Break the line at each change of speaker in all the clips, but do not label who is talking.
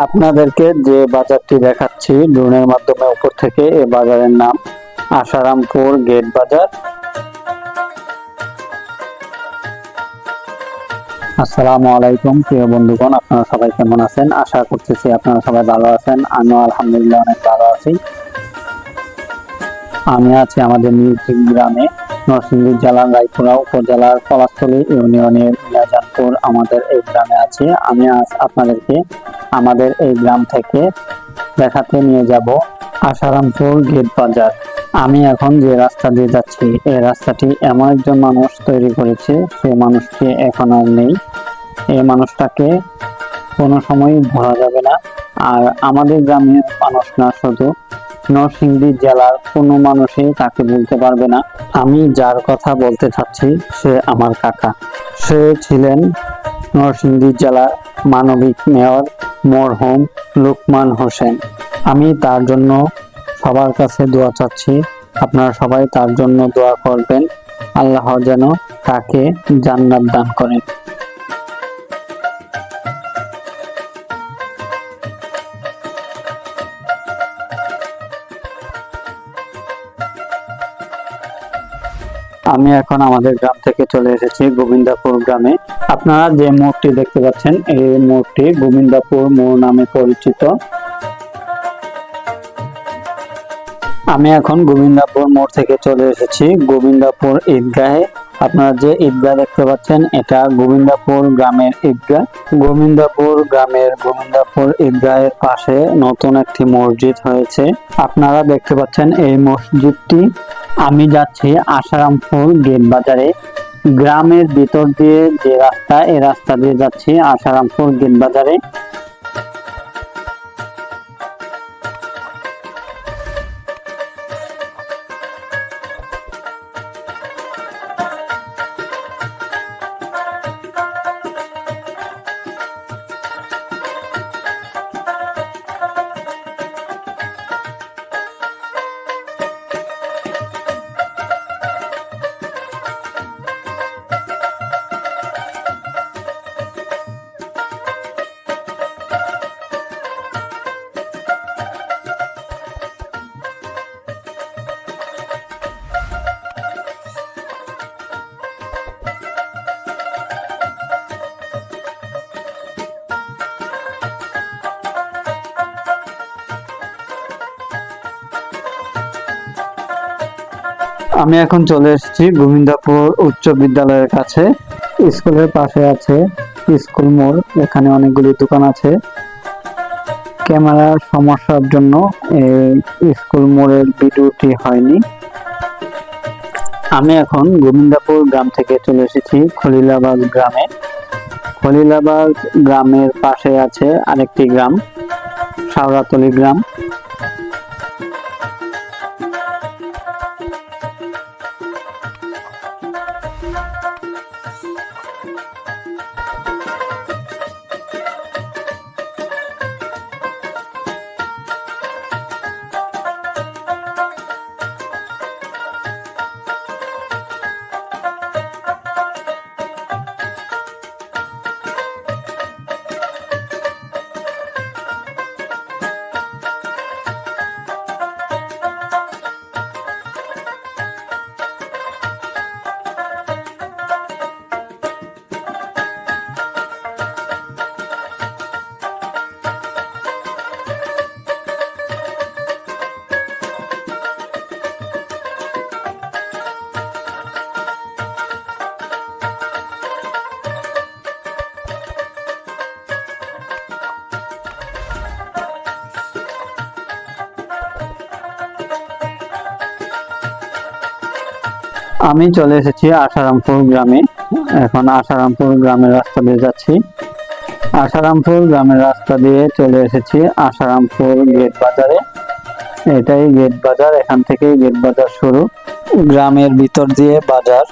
আপনাদেরকে যে বাজারটি দেখাচ্ছি, ড্রোনের মাধ্যমে উপর থেকে এই বাজারের নাম আশারামপুর গেট বাজার। আসসালামু আলাইকুম, প্রিয় বন্ধুগণ, আপনারা সবাই কেমন আছেন? আশা করতেছি আপনারা সবাই ভালো আছেন। আমিও আলহামদুলিল্লাহ অনেক ভালো আছি। আমি আছি আমাদের মিউজিক গ্রামে, নরসিংদী জেলার রায়পুরা উপজেলার পলাশতলী ইউনিয়নের মিয়াজানপুর আমাদের এই গ্রামে আছি। আমি আজ আপনাদেরকে আমাদের এই গ্রাম থেকে দেখাতে নিয়ে যাব আশারামপুর গেট বাজার। আমি এখন যে রাস্তা দিয়ে যাচ্ছি, এই রাস্তাটি এমন একজন মানুষ তৈরি করেছে, সে মানুষটি এখন আর নেই। এই মানুষটাকে কোনো সময় ভোলা যাবে না। আর আমাদের গ্রামের মানুষ না, শুধু নরসিংদী জেলার কোনো মানুষই তাকে বলতে পারবে না। আমি যার কথা বলতে চাচ্ছি, সে আমার কাকা। সে ছিলেন নরসিংদী জেলার মানবিক মেয়র মরহুম লুকমান হোসেন। আমি তার জন্য সবার কাছে দোয়া চাচ্ছি। আপনারা সবাই তার জন্য দোয়া করবেন। আল্লাহ যেন তাকে জান্নাত দান করেন। আমি এখন আমাদের গ্রাম থেকে চলে এসেছি গোবিন্দাপুর গ্রামে। আপনারা যে মোড়টি দেখতে পাচ্ছেন, এই মোড়টি গোবিন্দাপুর মোড় নামে পরিচিত। আমি এখন গোবিন্দাপুর মোড় থেকে চলে এসেছি গোবিন্দাপুর ঈদগাহে। আপনারা যে ঈদগাহ দেখতে পাচ্ছেন, এটা গোবিন্দাপুর গ্রামের ঈদগাহ গোবিন্দাপুর গ্রামের গোবিন্দাপুর ঈদগাহের পাশে নতুন একটি মসজিদ হয়েছে। আপনারা দেখতে পাচ্ছেন এই মসজিদটি। আমি যাচ্ছি আশারামপুর গেট বাজারে। গ্রামের ভিতর দিয়ে যে রাস্তা, এই রাস্তা দিয়ে যাচ্ছি আশারামপুর গেট বাজারে। আমি এখন চলে এসেছি গোবিন্দাপুর উচ্চ বিদ্যালয়ের কাছে। স্কুলের পাশে আছে স্কুল মোড়, এখানে অনেকগুলি দোকান আছে। ক্যামেরার সমস্যার জন্য স্কুল মোড়ের ভিডিওটি হয়নি। আমি এখন গোবিন্দাপুর গ্রাম থেকে চলে এসেছি খলিলাবাদ গ্রামে। খলিলাবাদ গ্রামের পাশে আছে আরেকটি গ্রাম শাওরাতলি গ্রাম। আমি চলে এসেছি আশারামপুর গ্রামে। এখন আশারামপুর গ্রামের রাস্তা দিয়ে যাচ্ছি। আশারামপুর গ্রামের রাস্তা দিয়ে চলে এসেছি আশারামপুর গেট বাজারে। এটাই গেট বাজার, এখান থেকেই গেট বাজার শুরু। গ্রামের ভিতর দিয়ে বাজার।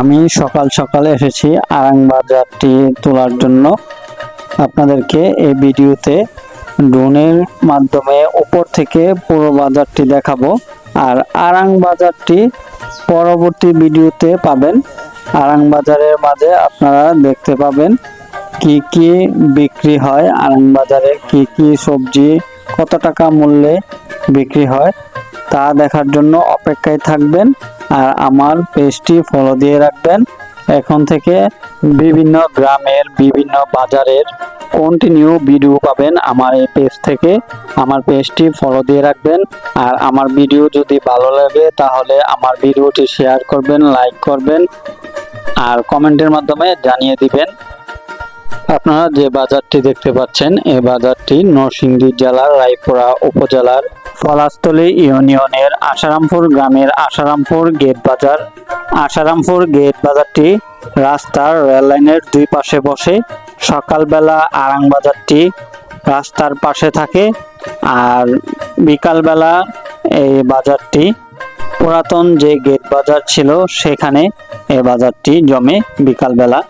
আমি সকাল সকালে এসেছি আরাং বাজারটি তোলার জন্য। আপনাদেরকে এই ভিডিওতে ড্রোনের মাধ্যমে উপর থেকে পুরো বাজারটি দেখাবো। আর আরাং বাজারটি পরবর্তী ভিডিওতে পাবেন। আরাং বাজারের মাঝে আপনারা দেখতে পাবেন কি কি বিক্রি হয় আরং বাজারে কি কি সবজি কত টাকা মূল্যে বিক্রি হয়, তা দেখার জন্য অপেক্ষায় থাকবেন। আর আমার পেজটি ফলো দিয়ে রাখবেন। এখন থেকে বিভিন্ন গ্রামের বিভিন্ন বাজারের কন্টিনিউ ভিডিও পাবেন আমার এই পেজ থেকে। আমার পেজটি ফলো দিয়ে রাখবেন। আর আমার ভিডিও যদি ভালো লাগে, তাহলে আমার ভিডিওটি শেয়ার করবেন লাইক করবেন, আর কমেন্টের মাধ্যমে জানিয়ে দিবেন। আপনারা যে বাজারটি দেখতে পাচ্ছেন, এই বাজারটি নরসিংদী জেলার, রায়পুরা উপজেলার পলাশতলী ইউনিয়নের আশারামপুর গ্রামের আশারামপুর গেট বাজার। আশারামপুর গেট বাজারটি রাস্তার রেল লাইনের দুই পাশে বসে। সকালবেলা আরাং বাজারটি রাস্তার পাশে থাকে আর বিকালবেলা এই বাজারটি পুরাতন যে গেট বাজার ছিল সেখানে এই বাজারটি জমে বিকালবেলা।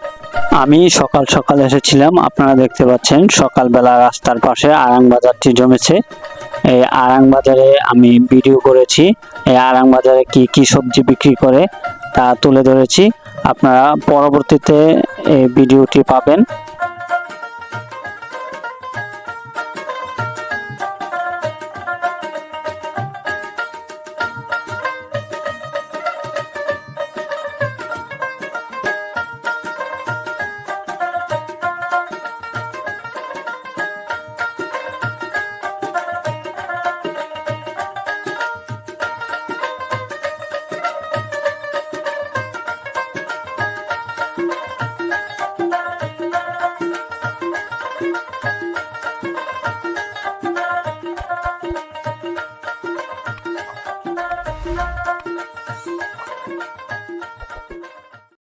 আমি সকাল সকাল এসেছিলাম, আপনারা দেখতে পাচ্ছেন সকালবেলা রাস্তার পাশে আরাং বাজারটি জমেছে। এই আরাং বাজারে আমি ভিডিও করেছি, এই আরাং বাজারে কি কি সবজি বিক্রি করে তা তুলে ধরেছি। আপনারা পরবর্তীতে এই ভিডিওটি পাবেন।